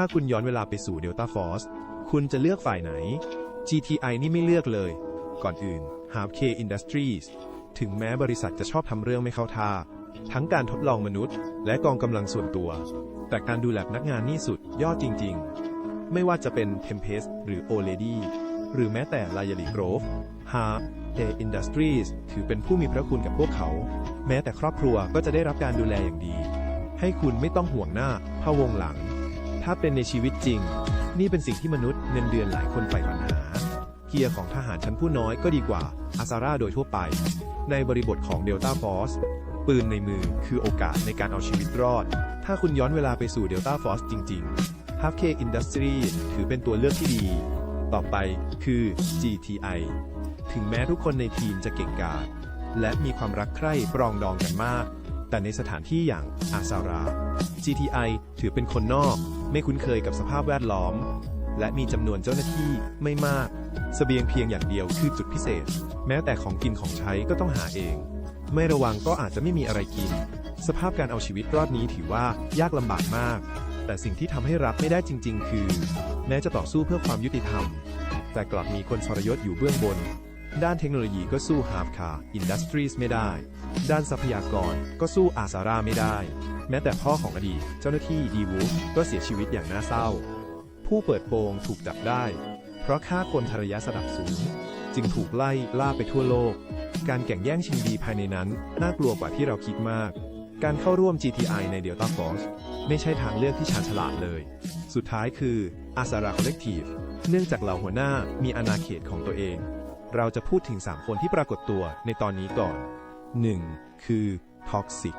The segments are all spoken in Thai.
ถ้าคุณย้อนเวลาไปสู่ Delta Force คุณจะเลือกฝ่ายไหน GTI นี่ไม่เลือกเลย ก่อนอื่น h a v K Industries ถึงแม้บริษัทจะชอบทำเรื่องไม่เข้าท่า ทั้งการทดลองมนุษย์ และกองกำลังส่วนตัว แต่การดูแลพนักงานนี่สุดยอดจริง ๆ ไม่ว่าจะเป็น Tempest หรือ O'Lady หรือแม้แต่ l a y a l y Grove h a r A Industries ถือเป็นผู้มีพระคุณกับพวกเขา แม้แต่ครอบครัวก็จะได้รับการดูแลอย่างดี ให้คุณไม่ต้องห่วงหน้าพะวงหลัง ถ้าเป็นในชีวิตจริง นี่เป็นสิ่งที่มนุษย์เงินเดือนหลายคนใฝ่ฝันหา เกียร์ของทหารชั้นผู้น้อยก็ดีกว่าอาซาร่าโดยทั่วไป ในบริบทของ Delta Force ปืนในมือคือโอกาสในการเอาชีวิตรอด ถ้าคุณย้อนเวลาไปสู่ Delta Force จริงๆ h a v K Industry ถือเป็นตัวเลือกที่ดี ต่อไปคือ GTI ถึงแม้ทุกคนในทีมจะเก่งกาจและมีความรักใคร่ปรองดองกันมาก แต่ในสถานที่อย่างอาซารา GTI ถือเป็นคนนอก ไม่คุ้นเคยกับสภาพแวดล้อม และมีจำนวนเจ้าหน้าที่ไม่มากสเสบียงเพียงอย่างเดียวคือจุดพิเศษ แม้แต่ของกินของใช้ก็ต้องหาเอง ไม่ระวังก็อาจจะไม่มีอะไรกิน สภาพการเอาชีวิตรอดนี้ถือว่ายากลำบากมาก แต่สิ่งที่ทำให้รับไม่ได้จริง ๆ คือ แม้จะต่อสู้เพื่อความยุติธรรม แต่กลับมีคนทรยศอยู่เบื้องบน ด้านเทคโนโลยีก็สู้ฮาร์ c คาอินดัสทรีสไม่ได้ ด้านทรัพยากรก็สู้อาซาร่าไม่ได้ แม้แต่พ่อของอดีตเจ้าหน้าที่ดีวูฟก็เสียชีวิตอย่างน่าเศร้า ผู้เปิดโปงถูกจับได้ เพราะฆ่าคนทารยะดับสูง จึงถูกไล่ล่าไปทั่วโลก การแข่งแย่งชิงดีภายในนั้นน่ากลัวกว่าที่เราคิดมาก การเข้าร่วม GTI ใน Delta Force ไม่ใช่ทางเลือกที่ชาญฉลาดเลย สุดท้ายคือ a s a r a Collective เนื่องจากเหล่าหัวหน้ามีอาณาเขตของตัวเอง เราจะพูดถึง 3 คนที่ปรากฏตัวในตอนนี้ก่อน 1. คือ Toxic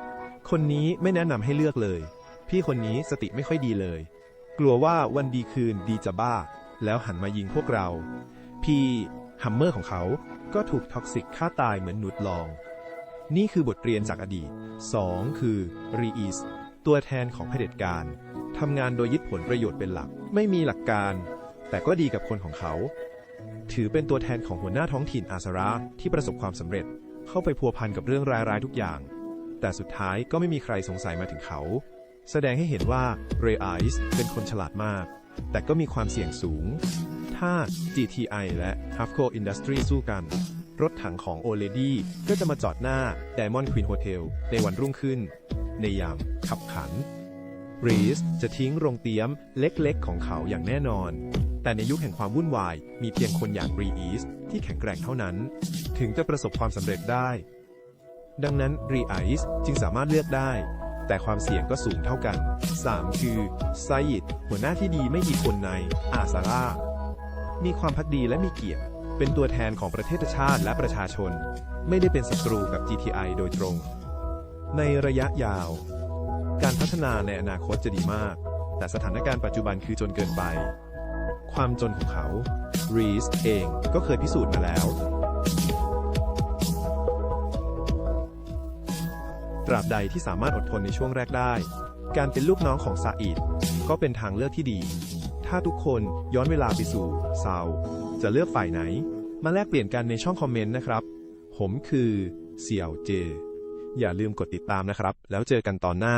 คนนี้ไม่แนะนำให้เลือกเลย พี่คนนี้สติไม่ค่อยดีเลย กลัวว่าวันดีคืนดีจะบ้า แล้วหันมายิงพวกเรา พี่ฮัมเมอร์ของเขาก็ถูกท็อกซิกฆ่าตายเหมือนหนุดลอง นี่คือบทเรียนจากอดีต 2. คือรีอีสตัวแทนของเผด็จการทำงานโดยยึดผลประโยชน์เป็นหลัก ไม่มีหลักการ แต่ก็ดีกับคนของเขา ถือเป็นตัวแทนของหัวหน้าท้องถิ่นอาซาระที่ประสบความสำเร็จเข้าไปพัวพันกับเรื่องร้ายๆทุกอย่าง แต่สุดท้ายก็ไม่มีใครสงสัยมาถึงเขา แสดงให้เห็นว่าเรไอส์เป็นคนฉลาดมาก แต่ก็มีความเสี่ยงสูง ถ้า GTI และ h a v c o Industry สู้กัน รถถังของ o l e d y ก็จะมาจอดหน้า Diamond Queen Hotel ในวันรุ่งขึ้น ในยามขับขันรีสจะทิ้งโรงเตี๊ยมเล็กๆ ของเขาอย่างแน่นอน แต่ในยุคแห่งความวุ่นวาย มีเพียงคนอย่างรีอีสที่แข็งแกร่งเท่านั้น ถึงจะประสบความสำเร็จได้ ดังนั้นรีไอซ์จึงสามารถเลือกได้ แต่ความเสี่ยงก็สูงเท่ากัน 3. คือไซยิดหัวหน้าที่ดีไม่กี่คนใน อาซาร่า มีความพักดีและมีเกียรติ เป็นตัวแทนของประเทศชาติและประชาชน ไม่ได้เป็นศัตรูกับ GTI โดยตรง ในระยะยาว การพัฒนาในอนาคตจะดีมาก แต่สถานการณ์ปัจจุบันคือจนเกินไป ความจนของเขา รีสเองก็เคยพิสูจน์มาแล้ว ตราบใดที่สามารถอดทนในช่วงแรกได้ การเป็นลูกน้องของซาอิดก็เป็นทางเลือกที่ดี ถ้าทุกคนย้อนเวลาไปสู่ซาวจะเลือกฝ่ายไหน มาแลกเปลี่ยนกันในช่องคอมเมนต์นะครับ ผมคือเสี่ยวเจ อย่าลืมกดติดตามนะครับ แล้วเจอกันตอนหน้า